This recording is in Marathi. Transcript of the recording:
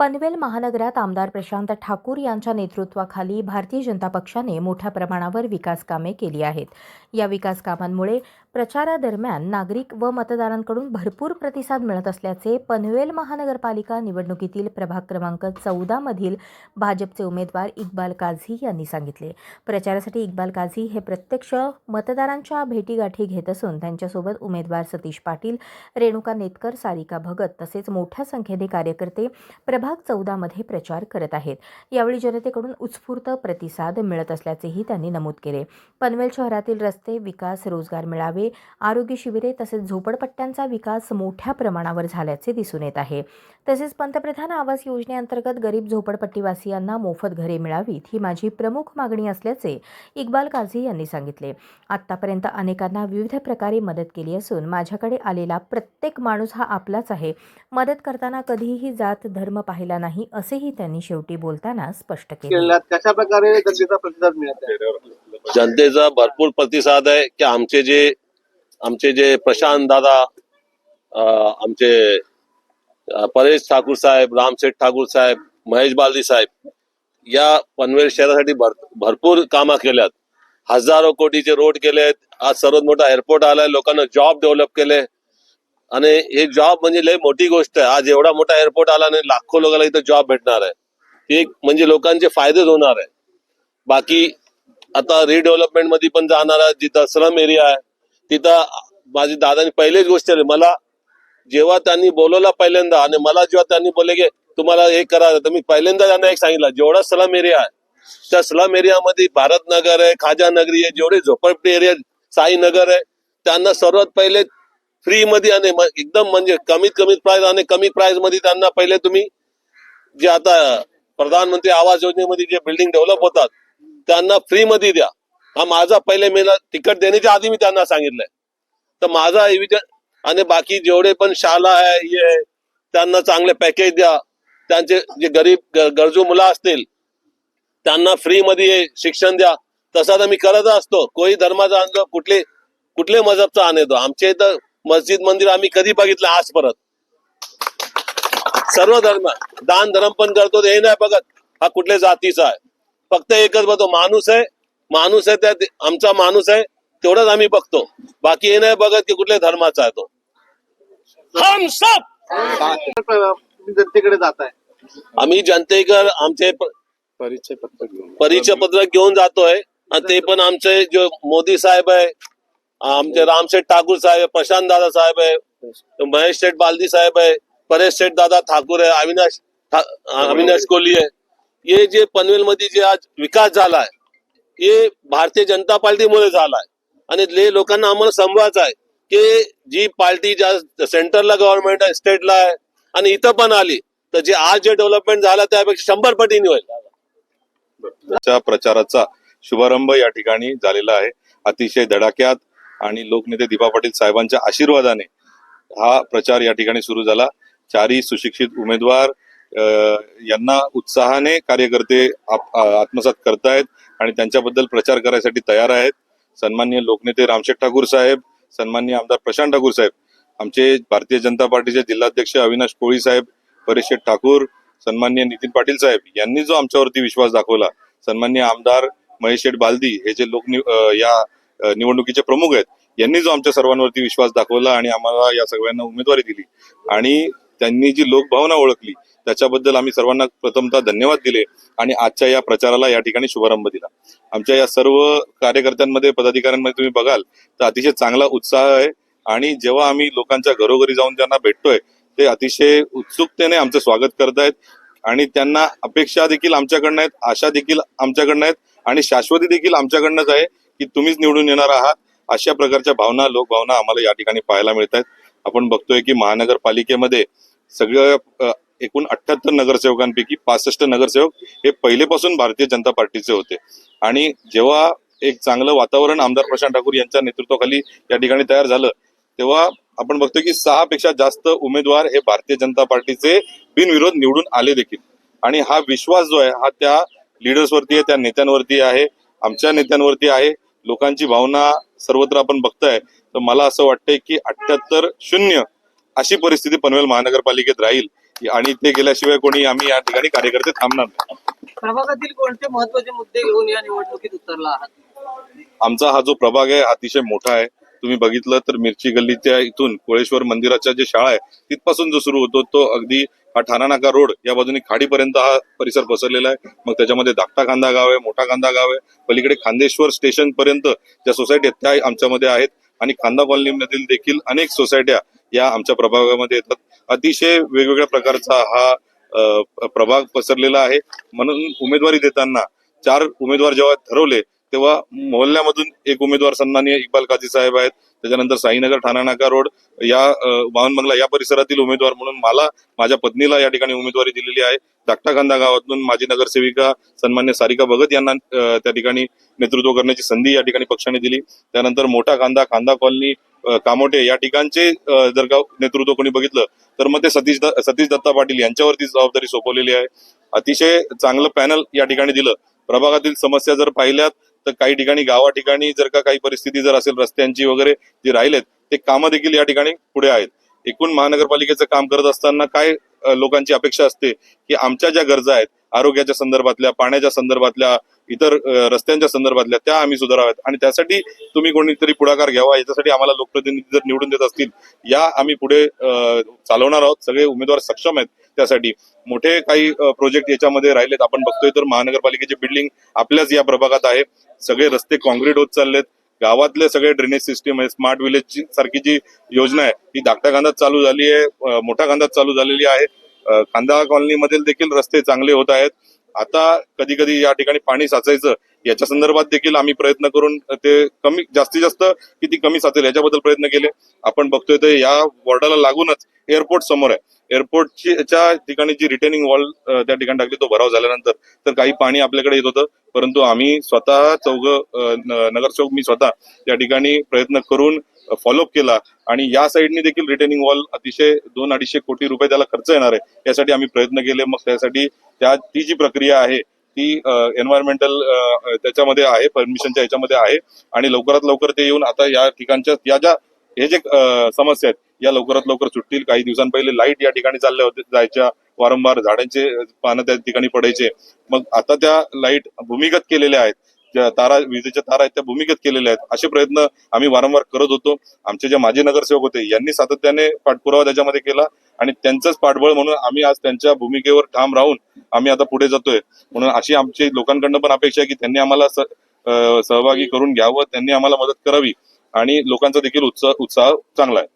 पनवेल महानगरात आमदार प्रशांत ठाकूर यांच्या नेतृत्वाखाली भारतीय जनता पक्षाने मोठ्या प्रमाणावर विकास कामे केली आहेत. या विकास कामांमुळे प्रचारादरम्यान नागरिक व मतदारांकडून भरपूर प्रतिसाद मिळत असल्याचे पनवेल महानगरपालिका निवडणुकीतील प्रभाग क्रमांक चौदामधील भाजपचे उमेदवार इक्बाल काझी यांनी सांगितले. प्रचारासाठी इक्बाल काझी हे प्रत्यक्ष मतदारांच्या भेटीगाठी घेत असून त्यांच्यासोबत उमेदवार सतीश पाटील रेणुका नेतकर सारिका भगत तसेच मोठ्या संख्येने कार्यकर्ते प्रभाग चौदामध्ये प्रचार करत आहेत. यावेळी जनतेकडून उत्स्फूर्त प्रतिसाद मिळत असल्याचेही त्यांनी नमूद केले. पनवेल शहरातील रस्ते विकास रोजगार मिळावे आरोग्य शिबिरे तसेच झोपडपट्ट्यांचा विकास मोठ्या प्रमाणावर झाल्याचे दिसून येत आहे. तसेच पंतप्रधान आवास योजनेअंतर्गत गरीब झोपडपट्टीवासियांना मोफत घरे मिळावीत ही माझी प्रमुख मागणी असल्याचे इक्बाल काझी यांनी सांगितले. आतापर्यंत अनेकांना विविध प्रकारे मदत केली असून माझ्याकडे आलेला प्रत्येक माणूस हा आपलाच आहे. मदत करताना कधीही जात धर्म पाहिला नाही असेही त्यांनी शेवटी बोलताना स्पष्ट केले. कशा प्रकारे जनतेचा भरपूर प्रतिसाद आहे की आमचे जे आमचे जे प्रशांत दादा आमचे परेश ठाकूर साहेब रामसेठ ठाकूर साहेब महेश बालदी साहेब या पनवेल शहरासाठी भर भरपूर कामं केल्यात. हजारो कोटीचे रोड केलेत. आज सर्वात मोठा एअरपोर्ट आलाय. लोकांना जॉब डेव्हलप केले. आणि हे जॉब म्हणजे लय मोठी गोष्ट आहे. आज एवढा मोठा एअरपोर्ट आला आणि लाखो लोकांना इथं जॉब भेटणार आहे. ते एक म्हणजे लोकांचे फायदेच होणार आहे. बाकी आता रिडेव्हलपमेंटमध्ये पण जाणार आहे. जिथं स्लम एरिया आहे. तिथं माझी दादानी पहिलीच गोष्ट मला जेव्हा त्यांनी बोलवलं पहिल्यांदा आणि मला जेव्हा त्यांनी बोलले की तुम्हाला हे करा तर मी पहिल्यांदा त्यांना एक सांगितलं जेवढा स्लम एरिया आहे त्या स्लम एरियामध्ये भारत नगर आहे खाजा नगरी आहे जेवढे झोपडपट्टी एरिया साई नगर आहे त्यांना सर्वात पहिले फ्री मध्ये आणि एकदम म्हणजे कमीत कमी प्राइस आणि कमी प्राइसमध्ये त्यांना पहिले तुम्ही जे आता प्रधानमंत्री आवास योजनेमध्ये जे बिल्डिंग डेव्हलप होतात त्यांना फ्री मध्ये द्या. हा माझा पहिले मेला तिकीट देण्याच्या आधी मी त्यांना सांगितलंय. तर माझा आणि बाकी जेवढे पण शाळा आहे हे त्यांना चांगले पॅकेज द्या. त्यांचे जे गरीब गरजू मुलं असतील त्यांना फ्री मध्ये शिक्षण द्या. तसा तर मी करत असतो. कोणी धर्माचा आणतो कुठले कुठले मजहबचा आणतो आमच्या इथं मस्जिद मंदिर आम्ही कधी बघितलं? आज परत. सर्व धर्म. दान धर्म पण करतो. हे नाही बघत. हा कुठल्या जातीचा आहे. फक्त एकच बघतो. माणूस आहे माणूस आहे त्यात आमचा माणूस आहे तेवढंच आम्ही बघतो. बाकी हे नाही बघत की कुठल्या धर्माचा आहे तो. हम सब तुम्ही जनतेकडे जाताय. आम्ही जनतेकर आमचे परिचय पत्र घेऊन. परिचय पत्र घेऊन जातोय. आणि ते पण आमचे जो मोदी साहेब आहे आमचे रामशेठ ठाकूर साहेब आहे, प्रशांत दादा साहेब आहे महेश शेठ बालदी साहेब आहे परेश शेठ दादा ठाकूर आहे अविनाश अविनाश कोहली आहे. हे जे पनवेल मध्ये जे आज विकास झालाय हे भारतीय जनता पार्टीमुळे झालाय. आणि ले लोकांना आम्हाला समजायचं आहे की जी पार्टी ज्या सेंटरला गव्हर्नमेंट आहे स्टेटला आहे आणि इथं पण आली तर जे आज जे डेव्हलपमेंट झाला त्यापेक्षा शंभर पटीने होईल. च्या प्रचाराचा शुभारंभ या ठिकाणी झालेला आहे. अतिशय धडाक्यात आणि लोकनेते दीपा पाटील साहेबांच्या आशीर्वादाने हा प्रचार या ठिकाणी सुरू झाला. चारही सुशिक्षित उमेदवार यांना उत्साहाने कार्यकर्ते आप- आत्मसात करतायत आणि त्यांच्याबद्दल प्रचार करायसाठी तयार आहेत. सन्मान्य लोकनेते रामशेठ ठाकूर साहेब सन्मान्य आमदार प्रशांत ठाकूर साहेब आमचे भारतीय जनता पार्टीचे जिल्हाध्यक्ष अविनाश कोळी साहेब परेश ठाकूर सन्मान्य नितीन पाटील साहेब यांनी जो आमच्यावरती विश्वास दाखवला सन्मान्य आमदार महेश शेठ बालदी हे जे लोक नि- या निवडणुकीचे प्रमुख आहेत यांनी जो आमच्या सर्वांवरती विश्वास दाखवला आणि आम्हाला या सगळ्यांना उमेदवारी दिली. आणि त्यांनी जी लोकभावना ओळखली त्याच्याबद्दल आम्ही सर्वांना प्रथमतः धन्यवाद दिले आणि आजच्या या प्रचाराला या ठिकाणी शुभारंभ दिला. आमच्या या सर्व कार्यकर्त्यांमध्ये पदाधिकाऱ्यांमध्ये तुम्ही बघाल तर अतिशय चांगला उत्साह आहे आणि जेव्हा आम्ही लोकांच्या घरोघरी जाऊन त्यांना भेटतोय ते अतिशय उत्सुकतेने आमचं स्वागत करतायत आणि त्यांना अपेक्षा देखील आमच्याकडनं आहेत आशा देखील आमच्याकडनं आहेत आणि शाश्वती देखील आमच्याकडनंच आहे की तुम्हीच निवडून येणार आहात. अशा प्रकारच्या भावना लोकभावना आम्हाला या ठिकाणी पाहायला मिळत आहेत आपण बघतोय की महानगरपालिकेमध्ये सगळं एकूण अठ्याहत्तर नगरसेवकांपैकी पासष्ट नगरसेवक हे पहिलेपासून भारतीय जनता पार्टीचे होते. आणि जेव्हा एक चांगलं वातावरण आमदार प्रशांत ठाकूर यांच्या नेतृत्वाखाली या ठिकाणी तयार झालं तेव्हा आपण बघतोय की सहा पेक्षा जास्त उमेदवार हे भारतीय जनता पार्टीचे बिनविरोध निवडून आले देखील. आणि हा विश्वास जो आहे हा त्या लिडर्सवरती आहे त्या नेत्यांवरती आहे आमच्या नेत्यांवरती आहे. लोकांची भावना सर्वत्र आपण बघताय तर मला असं वाटतंय की अठ्याहत्तर शून्य अशी परिस्थिती पनवेल महानगरपालिकेत राहील. आणि ते गेल्याशिवाय कोणी आम्ही या ठिकाणी कार्यकर्ते थांबणार नाही. प्रभागातील कोणते महत्त्वाचे मुद्दे घेऊन या निवडणुकीत उतरला आहात? आमचा हा जो प्रभाग आहे अतिशय मोठा आहे. तुम्ही बघितलं तर मिरची गल्लीच्या इथून कोळेश्वर मंदिराच्या जे शाळा आहे तिथपासून जो सुरू होतो तो अगदी हा ठाणा नाका रोड या बाजूने खाडीपर्यंत हा परिसर पसरलेला आहे. मग त्याच्यामध्ये धाकटा कांदा गाव आहे मोठा कांदा गाव आहे. पलीकडे खांदेश्वर स्टेशन पर्यंत ज्या सोसायटी आहेत त्या आमच्यामध्ये आहेत. आणि खांदा कॉलनीमधील देखील अनेक सोसायट्या या आमच्या प्रभागामध्ये येतात. अतिशय वेगवेगळ्या प्रकारचा हा प्रभाग पसरलेला आहे. म्हणून उमेदवारी देताना चार उमेदवार जेव्हा ठरवले तेव्हा मोहल्ल्यामधून एक उमेदवार सन्मान्य इक्बाल काझी साहेब आहेत. त्याच्यानंतर साईनगर ठाणा नाका रोड या वाहनमंगला वाहन बंगला या परिसरातील उमेदवार म्हणून मला माझ्या पत्नीला या ठिकाणी उमेदवारी दिलेली आहे. धाकटा कांदा गावातून माजी नगरसेविका सन्मान्य सारिका भगत यांना त्या ठिकाणी नेतृत्व करण्याची संधी या ठिकाणी पक्षाने दिली. त्यानंतर मोठा कांदा कांदा कॉलनी कामोटे या ठिकाणचे जर का नेतृत्व कोणी बघितलं तर मग ते सतीश द- सतीश दत्ता पाटील यांच्यावरती जबाबदारी सोपवलेली आहे. अतिशय चांगलं पॅनल या ठिकाणी दिलं. प्रभागातील समस्या जर पाहिल्यात तर काही ठिकाणी गावा ठिकाणी जर का काही परिस्थिती जर असेल रस्त्यांची वगैरे जी राहिलेत ते कामं देखील या ठिकाणी पुढे आहेत. एकूण महानगरपालिकेचं काम करत असताना काय लोकांची अपेक्षा असते की आमच्या ज्या गरजा आहेत आरोग्याच्या संदर्भातल्या पाण्याच्या संदर्भातल्या इतर रस्त्यांच्या संदर्भातल्या त्या आम्ही सुधाराव्यात. आणि त्यासाठी तुम्ही कोणीतरी पुढाकार घ्यावा याच्यासाठी आम्हाला लोकप्रतिनिधी जर निवडून देत असतील या आम्ही पुढे चालवणार आहोत. सगळे उमेदवार सक्षम आहेत त्यासाठी. मोठे काही प्रोजेक्ट याच्यामध्ये राहिलेत. आपण बघतोय तर महानगरपालिकेची बिल्डिंग आपल्याच या प्रभागात आहे. सगळे रस्ते कॉन्क्रीट होत चाललेत. गावातले सगळे ड्रेनेज सिस्टीम आहे. स्मार्ट विलेज सारखी जी योजना आहे ती धाकट्या कांदात चालू झाली आहे मोठ्या कांदात चालू झालेली आहे. अ, कांदा कॉलनीमधील देखील रस्ते चांगले होत आहेत. आता कधी कधी या ठिकाणी पाणी साचायचं याच्या संदर्भात देखील आम्ही प्रयत्न करून ते कमी जास्तीत जास्त किती कमी साचेल याच्याबद्दल प्रयत्न केले. आपण बघतोय तर या वॉर्डाला लागूनच एअरपोर्ट समोर आहे. एअरपोर्टची च्या ठिकाणी जी रिटेनिंग वॉल त्या ठिकाणी टाकली तो भराव झाल्यानंतर तर काही पाणी आपल्याकडे येत होतं. परंतु आम्ही स्वतः चौघ नगरसेवक मी स्वतः त्या ठिकाणी प्रयत्न करून फॉलोअप केला. आणि या साईडनी देखील रिटेनिंग वॉल अतिशय दोन अडीचशे कोटी रुपये त्याला खर्च येणार आहे. यासाठी आम्ही प्रयत्न केले. मग त्यासाठी त्या ती जी प्रक्रिया आहे ती एन्व्हायरमेंटल त्याच्यामध्ये आहे परमिशनच्या याच्यामध्ये आहे. आणि लवकरात लवकर ते येऊन आता या ठिकाणच्या या ज्या हे जे समस्या आहेत या लवकरात लवकर सुटतील. काही दिवसांपहिले लाइट या ठिकाणी चालल्या होत्या जायच्या. वारंवार झाडांचे पानं त्या ठिकाणी पडायचे. मग आता त्या लाइट भूमिगत केलेल्या आहेत. ज्या तारा विजेच्या तारा आहेत त्या भूमिगत केलेल्या आहेत. असे प्रयत्न आम्ही वारंवार करत होतो. आमचे जे माजी नगरसेवक होते यांनी सातत्याने पाठपुरावा त्याच्यामध्ये केला. आणि त्यांचंच पाठबळ म्हणून आम्ही आज त्यांच्या भूमिकेवर ठाम राहून आम्ही आता पुढे जातोय. म्हणून अशी आमची लोकांकडनं पण अपेक्षा आहे की त्यांनी आम्हाला सहभागी करून घ्यावं. त्यांनी आम्हाला मदत करावी. आणि लोकांचा देखील उत्साह उत्साह चांगला आहे.